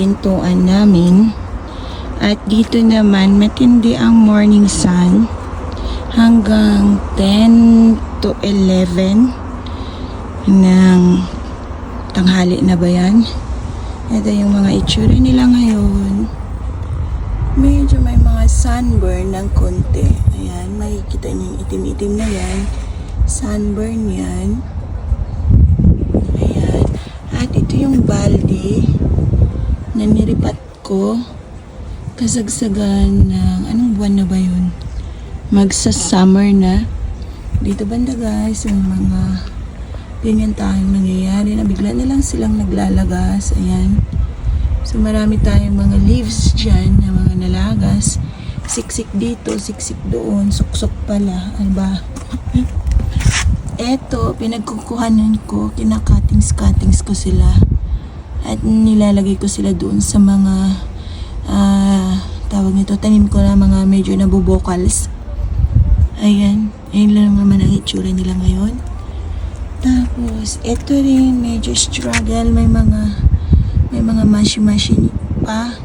pintuan namin. At dito naman, matindi ang morning sun hanggang 10 to 11 ng tanghali na ba yan? Ito yung mga itsura nila ngayon. Medyo may mga sunburn ng konti. Ayan, makikita niyo yung itim-itim na yan. Sunburn yan. Ayan. At ito yung balde na niripat ko. Kasagsagan ng, anong buwan na ba yun? Magsa-summer na. Dito banda guys, yung mga ganyan tayong nangyayari na bigla na lang silang naglalagas. Ayan. So marami tayong mga leaves dyan na mga nalagas. Siksik dito, siksik doon, suksok pala. Ano ba? Eto, pinagkukuhanan ko, kinakatings-cuttings ko sila. At nilalagay ko sila doon sa mga, ah, tawag nito, tanim ko na mga medyo nabubokals. Ayan, ayun lang naman ang itsura nila ngayon. Tapos, eto rin, medyo struggle. May mga, may mga mashi-mashi pa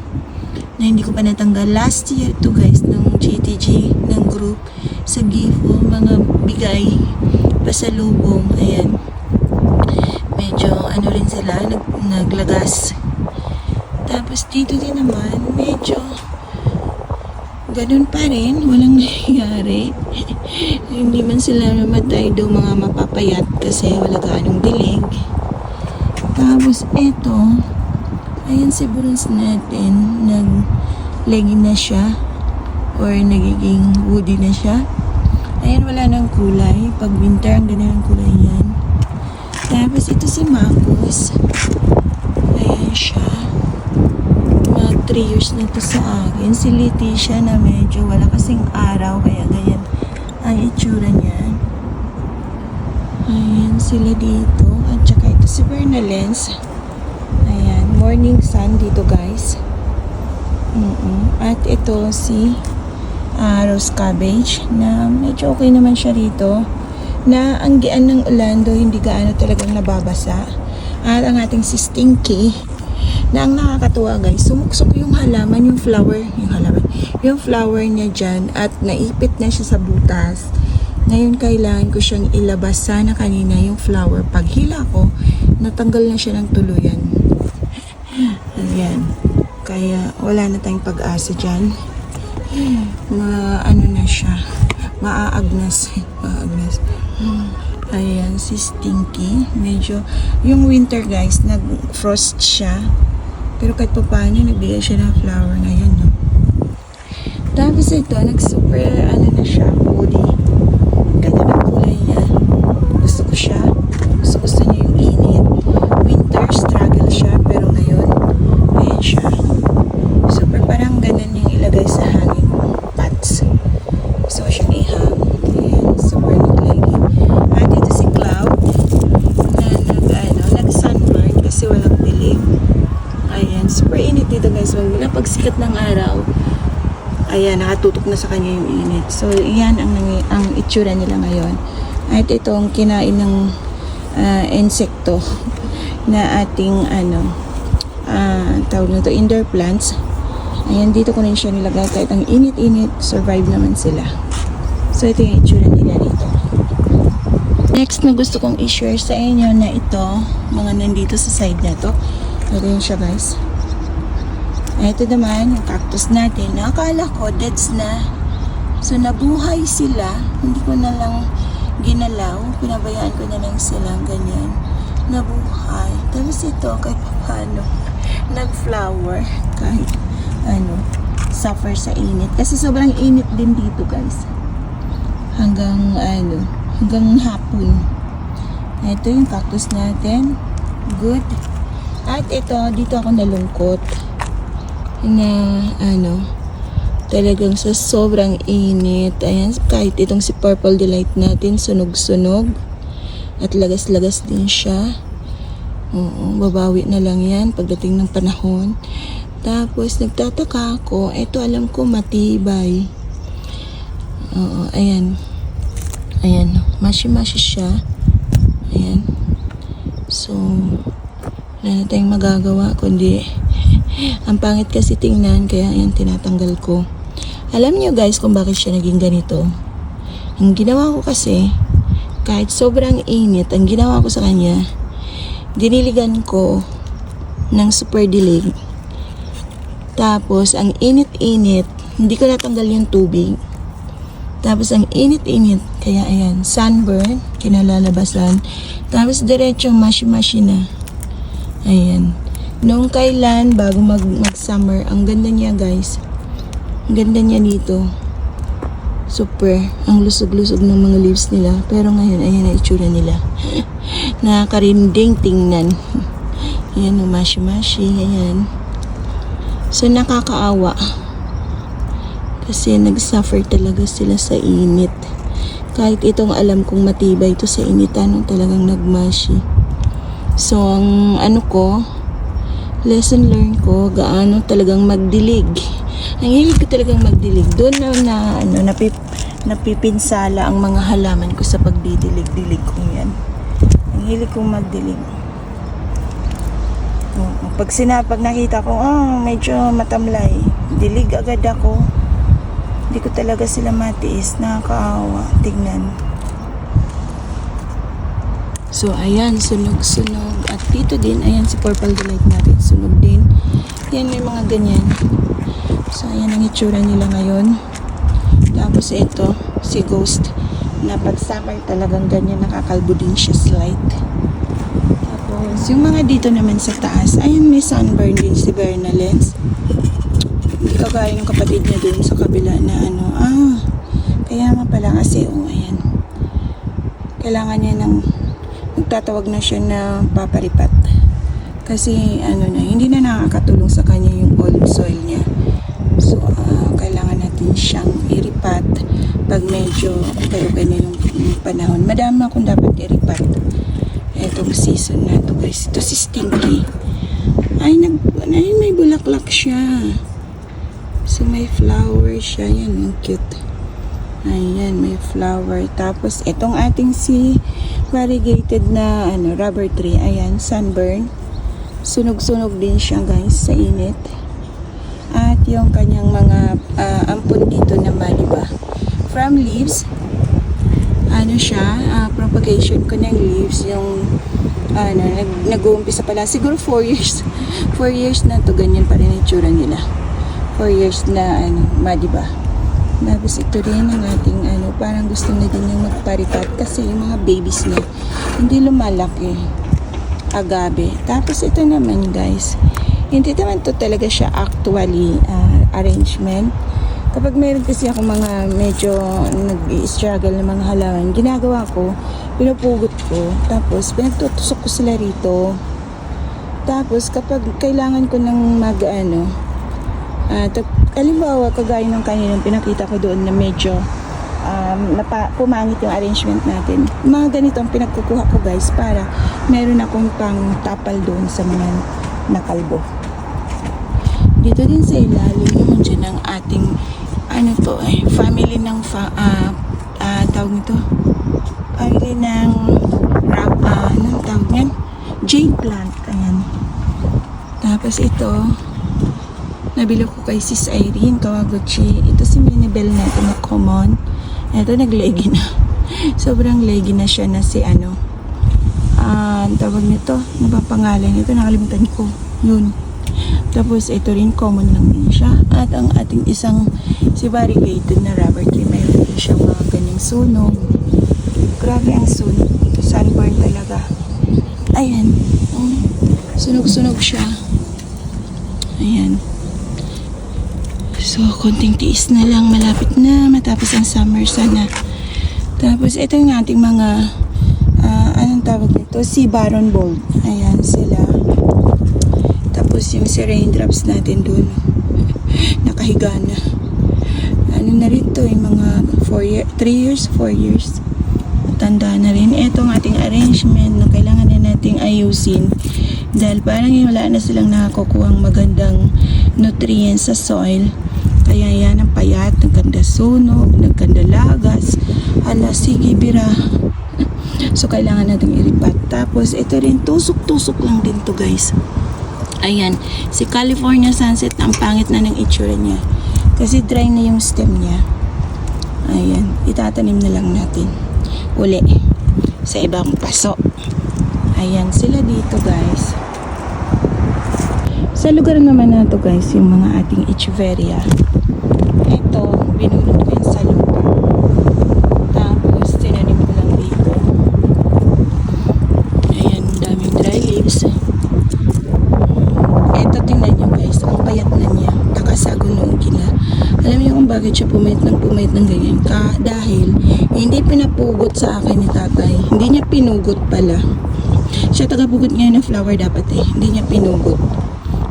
na hindi ko pa natanggal. Last year to guys, ng GTG, ng group, sa GIFO, mga bigay, pasalubong, ayan. Medyo, ano rin sila, nag, naglagas. Tapos dito din naman, medyo, ganun pa rin, walang nangyayari. Hindi man sila namatay daw mga mapapayat kasi wala ganong dilig. Tapos eto, ayan si bronze natin, nag-leggy na siya or nagiging woody na siya. Ayan, wala nang kulay. Pag winter, ang ganda ng kulay yan. Tapos ito si Marcos. Ayan siya. Mga 3 years na to sa akin. Si Leticia na medyo wala kasing araw, kaya ganyan ang itsura niya. Ayan sila dito. At saka ito si Bernalens. Ayan, morning sun dito guys. mm At ito si ah, rose cabbage na medyo okay naman siya rito. Na ang gian ng Orlando hindi gaano talagang nababasa. At ang ating si Stinky na ang nakakatuwa guys, sumuksok yung halaman, yung flower, yung halaman, yung flower niya dyan at naipit na siya sa butas. Ngayon kailangan ko siyang ilabas sana kanina yung flower. Pag hila ko, natanggal na siya ng tuluyan. Ayan. Kaya wala na tayong pag-asa dyan. Ma, ano na siya. Maaagnas. Maaagnas. Ayan, si Stinky. Medyo, yung winter guys, nag-frost siya. Pero kahit pa paano, nagbigay siya ng flower ngayon, no? Tapos ito, nag-super, ano na siya, woody. Ganda ng kulay niya. Gusto ko siya. Gusto, gusto niya yung init. Winter, struggle siya. Pero ngayon, ayan siya. Super parang ganun yung ilagay sa hanging pots. Gusto ko siyang ihang. Ayan, super naglagi. At ito si Cloud na nag, ano, nag-sunburn kasi walang dilim. Ayan, super init dito guys. Wala pagsikat ng araw. Ayan, nakatutok na sa kanya yung init. So, yan ang, ang itsura nila ngayon. At itong kinain ng ah, insekto na ating ano, ah, tawag na to, indoor plants. Ayan, dito ko rin siya nilagay. Kahit ang init-init, survive naman sila. So, ito yung itsura nila dito. Next na gusto kong i-share sa inyo na ito, mga nandito sa side na to. Ito yun siya guys. Ito naman, yung cactus natin. Nakakala ko, deads na. So, nabuhay sila. Hindi ko na lang ginalaw. Pinabayaan ko na lang sila ganyan. Nabuhay. Tapos ito, kahit paano, nag-flower. Kahit, ano, suffer sa init. Kasi sobrang init din dito, guys. Hanggang, ano, hanggang hapon. Ito yung cactus natin. Good. At ito, dito ako nalungkot na ano talagang sa sobrang init. Ayan kahit itong si Purple Delight natin sunog-sunog. At lagas-lagas din siya. Oo babawi na lang yan pagdating ng panahon. Tapos nagtataka ako. Ito alam ko matibay. Oo ayan. Ayan mashi-mashi siya. Ayan. So wala na tayong magagawa kundi Ang pangit kasi tingnan, kaya yan tinatanggal ko. Alam niyo guys kung bakit siya naging ganito? Ang ginawa ko kasi, kahit sobrang init, ang ginawa ko sa kanya, diniligan ko ng super dilig. Tapos, ang init-init, hindi ko natanggal yung tubig. Tapos, ang init-init, kaya ayan, sunburn, kinalalabasan. Tapos, diretso mashi-mashi na. Ayan. Noong kailan, bago mag, mag-summer, ang ganda niya guys. Ang ganda niya dito. Super. Ang lusog-lusog ng mga leaves nila. Pero ngayon, ayan na itsura nila. Nakakarinding tingnan. Ayan, oh, mashi-mashi. Ayan. So, nakakaawa. Kasi nagsuffer talaga sila sa init. Kahit itong alam kong matibay ito sa initan, talagang nagmashi. So, ang ano ko, lesson learned ko, gaano talagang magdilig. Ang hilig ko talagang magdilig. Doon na, na ano, napip, napipinsala ang mga halaman ko sa pagdidilig-dilig ko yan. Ang hilig kong magdilig. Oo. Pag sinapag nakita ko, oh, medyo matamlay. Dilig agad ako. Hindi ko talaga sila matiis. Nakakaawa. Tignan. So, ayan, sunog-sunog. Dito din, ayan si Purple Delight natin. Sunog din. Yan, may mga ganyan. So, ayan ang itsura nila ngayon. Tapos ito, si Ghost. Na pag summer talagang ganyan, nakakalbo din siya slight. Tapos, yung mga dito naman sa taas, ayan may sunburn din si Berna Lens. Hindi kagaya ng kapatid niya dun sa kabila na ano, ah, kaya nga pala kasi, oh, ayan. Kailangan niya ng, magtatawag na siya na paparipat. Kasi, ano na, hindi na nakakatulong sa kanya yung old soil niya. So, ah, kailangan natin siyang iripat pag medyo okay-okay na yung, panahon. Madami akong dapat iripat etong season na to guys. Ito si Stinky. Ay, nag, ay, may bulaklak siya. So, may flower siya. Yan, ang cute. Ayan, may flower. Tapos, itong ating si variegated na ano, rubber tree. Ayan, sunburn. Sunog-sunog din siya guys sa init. At yung kanyang mga ah, ampon dito na maliba. From leaves, ano siya, ah, propagation ko ng leaves, yung ano, nag, nag-uumpisa pala, siguro 4 years, 4 years na to ganyan pa rin ang itsura nila. 4 years na, ano, madiba. Tapos ito rin ang ating, ano, parang gusto na din yung magparipat kasi yung mga babies niya, hindi lumalaki. Agabe. Tapos ito naman guys, hindi naman to talaga siya actually ah, arrangement kapag meron kasi ako mga medyo nag-struggle ng mga halaman, ginagawa ko, pinupugot ko, tapos pinagtutusok ko sila rito. Tapos kapag kailangan ko ng mag ano, ah tap, halimbawa kagaya ng kaninang pinakita ko doon na medyo um, napa, pumangit yung arrangement natin. Mga ganito ang pinagkukuha ko guys para meron akong pang tapal doon sa mga nakalbo. Dito din sa ilalim naman dyan ang ating ano to eh, family ng fa, ah ah, tawag nito family ng rap, ah, anong tawag yan? Jade plant, ayan. Tapos ito, nabilo ko kay Sis Irene Kawaguchi. Ito si Minibel natin na common. Ito naglegi na. Sobrang leggy na siya na si ano. Ang tawag nito, ano ba pangalan nito? Nakalimutan ko. Yun. Tapos ito rin common lang din siya. At ang ating isang si variegated na rubber tree, mayroon din siyang mga ganyang sunog. Grabe ang sunog. Sunburn talaga. Ayan. Sunog-sunog siya. Ayan. So, konting tiis na lang. Malapit na. Matapos ang summer sana. Tapos, ito yung ating mga ah, anong tawag nito? Si Baron Bold. Ayan sila. Tapos yung si raindrops natin dun. Nakahiga na. Ano na rin to, yung mga 4 year, 3 years, 4 years. Tanda na rin. Ito ang ating arrangement na kailangan na nating ayusin. Dahil parang wala na silang nakakukuha magandang nutrients sa soil. Kaya yan ang payat, nagkanda sunog, nagkanda lagas. Hala, sige, bira. So, kailangan natin iripat. Tapos, ito rin, tusok-tusok lang din to guys. Ayan, si California Sunset, ang pangit na ng itsura niya. Kasi dry na yung stem niya. Ayan, itatanim na lang natin. Uli, sa ibang paso. Ayan, sila dito guys. Sa lugar naman na to guys, yung mga ating Echeveria. Ito, binulot ko yun sa lupa. Tapos, tinanim ko lang dito. Ayan, daming dry leaves. Ito, tingnan nyo guys, ang payat na niya. Nakasagunugin na. Alam niyo kung bakit siya pumayat ng pumayat ng ganyan? Ka, dahil, hindi pinapugot sa akin ni tatay. Hindi niya pinugot pala. Siya tagapugot ngayon ng flower dapat eh. Hindi niya pinugot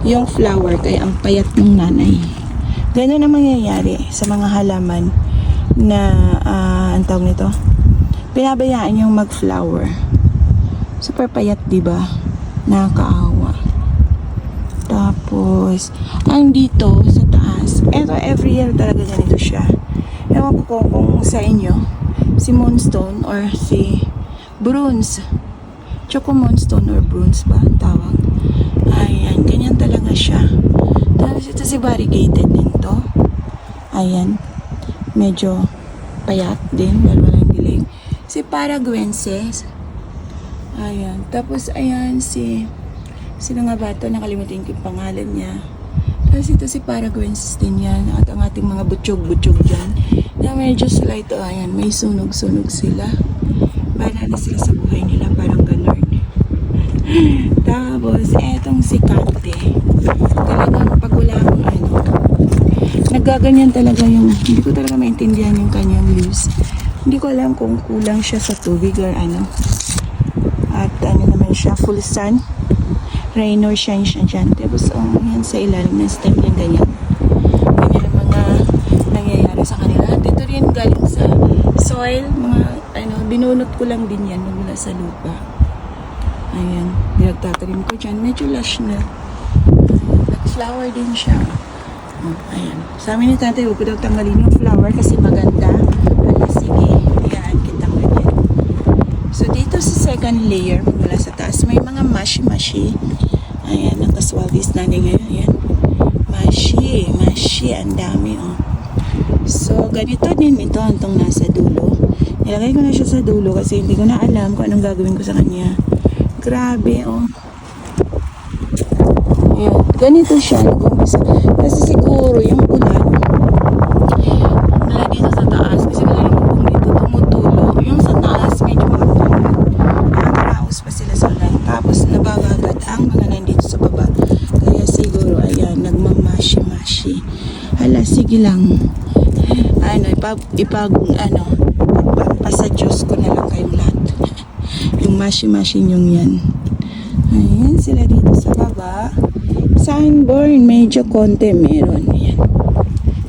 yung flower kaya ang payat ng nanay. Ganun ang mangyayari sa mga halaman na, ah, ang tawag nito, pinabayaan yung mag-flower. Super payat, di ba? Nakakaawa. Tapos, ang dito sa taas, eto every year talaga ganito siya. Ewan ko kung sa inyo, si Moonstone or si Bruns. Choco Moonstone or Bruns ba ang tawag? Ayan, ganyan talaga siya. Tapos ito si variegated din to. Ayan, medyo payat din, dahil walang dilig. Si Paraguenses. Ayan, tapos ayan si Sino nga ba ito? Nakalimutan ko yung pangalan niya. Tapos ito si Paraguensis din yan. At ang ating mga butchog-butchog dyan. Na medyo sila ito, ayan, may sunog-sunog sila. Para na sila sa buhay nila, parang ganun. Tapos, etong si Kante. Talagang pag wala akong ano, nagaganyan talaga yung, hindi ko talaga maintindihan yung kanyang leaves. Hindi ko alam kung kulang siya sa tubig or ano. At ano naman siya, full sun rain or shine siya dyan. Tapos, um, yan sa ilalim ng stem niya, ganyan. Ganyan ang mga nangyayari sa kanila. At ito rin galing sa soil, mga, ano, binunot ko lang din yan mula sa lupa. Ayan, dinagtatanim ko dyan. Medyo lush na. Nag-flower din siya. Oh, ayan. Sa amin ni tatay, huwag ko daw tanggalin yung flower kasi maganda. Ala, sige. Ayan, kita ko yan. So, dito sa second layer, mula sa taas, may mga mashi-mashi. Ayan, ang kaswaldis natin ngayon. Ayan. Mashi, mashi, ang dami, oh. So, ganito din ito, itong nasa dulo. Nilagay ko na siya sa dulo kasi hindi ko na alam kung anong gagawin ko sa kanya. Grabe, oh. Ayan, ganito siya. nag-umpisa. Kasi siguro, yung ulan, mula dito sa taas, kasi wala naman kung dito tumutulo. Yung sa taas, medyo makapulog. Nakakaraos pa sila sa ulan. Tapos, nabagagat ang mga nandito sa baba. Kaya siguro, ayan, nagmamashi-mashi. Hala, sige lang. Ano, ipag, ipag ano, pasa Diyos ko na lang kayong lahat. yung mashi-mashi yung yan. Ayan, sila dito sa baba. Sunburn, medyo konti meron. Ayan.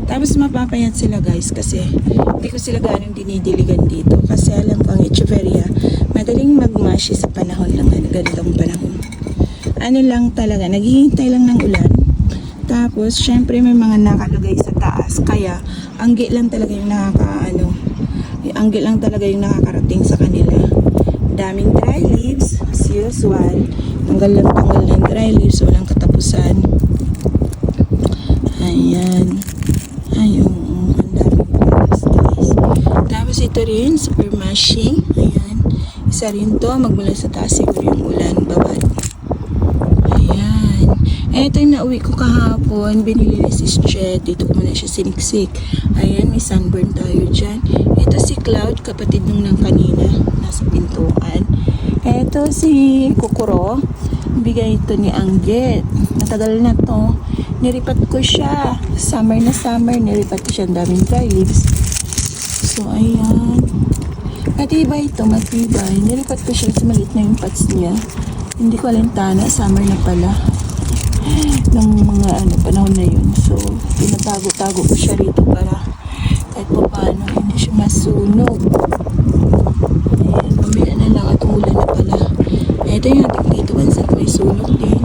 Tapos mapapayat sila guys kasi hindi ko sila ganong dinidiligan dito. Kasi alam ko ang Echeveria, madaling magmashi sa panahon ng ano, ganitong panahon. Ano lang talaga, naghihintay lang ng ulan. Tapos, syempre may mga nakalagay sa taas. Kaya, anggi lang talaga yung nakaka, ano, anggi lang talaga yung nakakarating sa kanila. Daming dry leaves, as usual. Tanggal lang tanggal ng dry leaves, walang katapusan. Ayan. Ayun, ang daming leaves guys. Tapos ito rin, super mashing. Ayan. Isa rin to, magmula sa taas siguro yung ulan, babad. Ayan. Eh, ito yung nauwi ko kahapon. Binili ni Sis Chet. Dito ko muna siya siniksik. Ayan, may sunburn tayo dyan. Ito si Cloud, kapatid nung nang kanina. Nasa pintuan. Ito si Kukuro. Bigay ito ni Angget. Matagal na to. Niripat ko siya. Summer na summer. Niripat ko siya. Ang daming dry leaves. So, ayan. Matibay ito, matibay. Nilipat ko siya kasi maliit na yung pots niya. Hindi ko alintana, summer na pala. Ng mga ano, panahon na yun. So, pinatago-tago ko siya rito para kahit pa paano hindi siya masunog. Mamaya na lang at umulan na pala. Ito yung ating dito, once at may sunog din.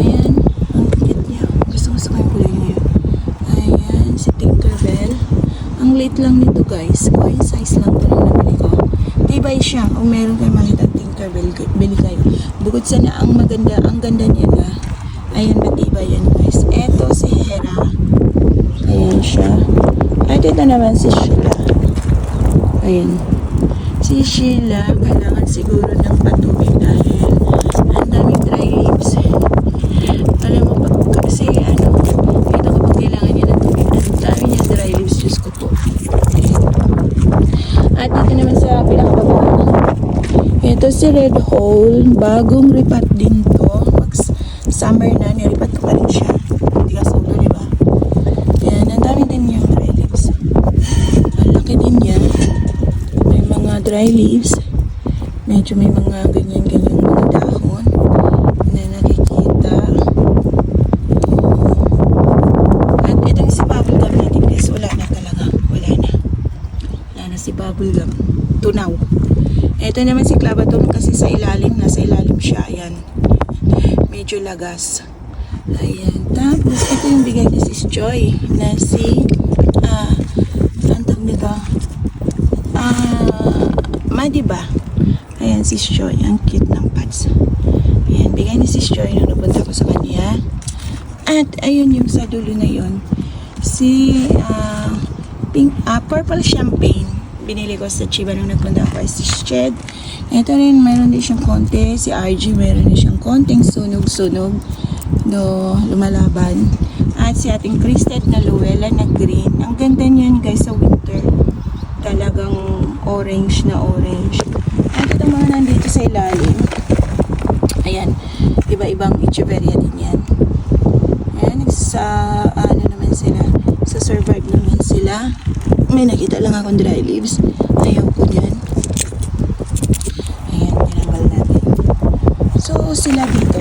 Ayan, ang cute niya. Gusto gusto ko yung kulay niya. Ayan, si Tinkerbell. Ang late lang nito guys. Coin size lang ito nung nabili ko. Tibay siya. Kung meron kayo makita Tinkerbell, bili kayo. Bukod sa na ang maganda, ang ganda niya na Ayan, matibay yan guys. Eto si Hera. Ayan siya. At ito naman si Sheila. Ayan. Si Sheila, kailangan siguro ng patubig dahil ang daming dry leaves. Alam mo ba, kasi ano, ito kapag kailangan niya ng tubig, ang dami niya dry leaves, Diyos ko po. At dito naman sa pinakababa, ito si Red Hole, bagong ripat din to. Mag summer na, niripat ko pa rin siya. Tigas ulo, di ba? Yan, ang dami din yung dry leaves. Ang laki din niya. May mga dry leaves. Medyo may mga ganyan-ganyan mga dahon na nakikita. At itong si bubblegum natin guys, wala na talaga. Wala na. Wala na si bubblegum. Tunaw. Ito naman si clavatum kasi sa ilalim, nasa ilalim siya. Ayan. Medyo lagas. Ayan. Tapos, ito yung bigay ni Sis Joy na si, ah, ang tawag nito? Ah, Madiba. Ayan, Sis Joy. Ang cute ng pads. Ayan, bigay ni Sis Joy nung napunta ko sa kanya. At, ayun yung sa dulo na yun. Si, ah, pink, ah, purple champagne. Binili ko sa Chiba nung nagpunta ako sa Shed. Ito rin, mayroon din siyang konti. Si RG, mayroon din siyang konting sunog-sunog. No, lumalaban. At si ating Christed na Luella na green. Ang ganda niyan guys sa winter. Talagang orange na orange. At ito mga nandito sa ilalim. Ayan, iba-ibang echeveria din yan. Ayan, sa ano naman sila, sa survive naman sila. May nakita lang akong dry leaves. Ayaw ko niyan. Ayan, tinanggal natin. So, sila dito,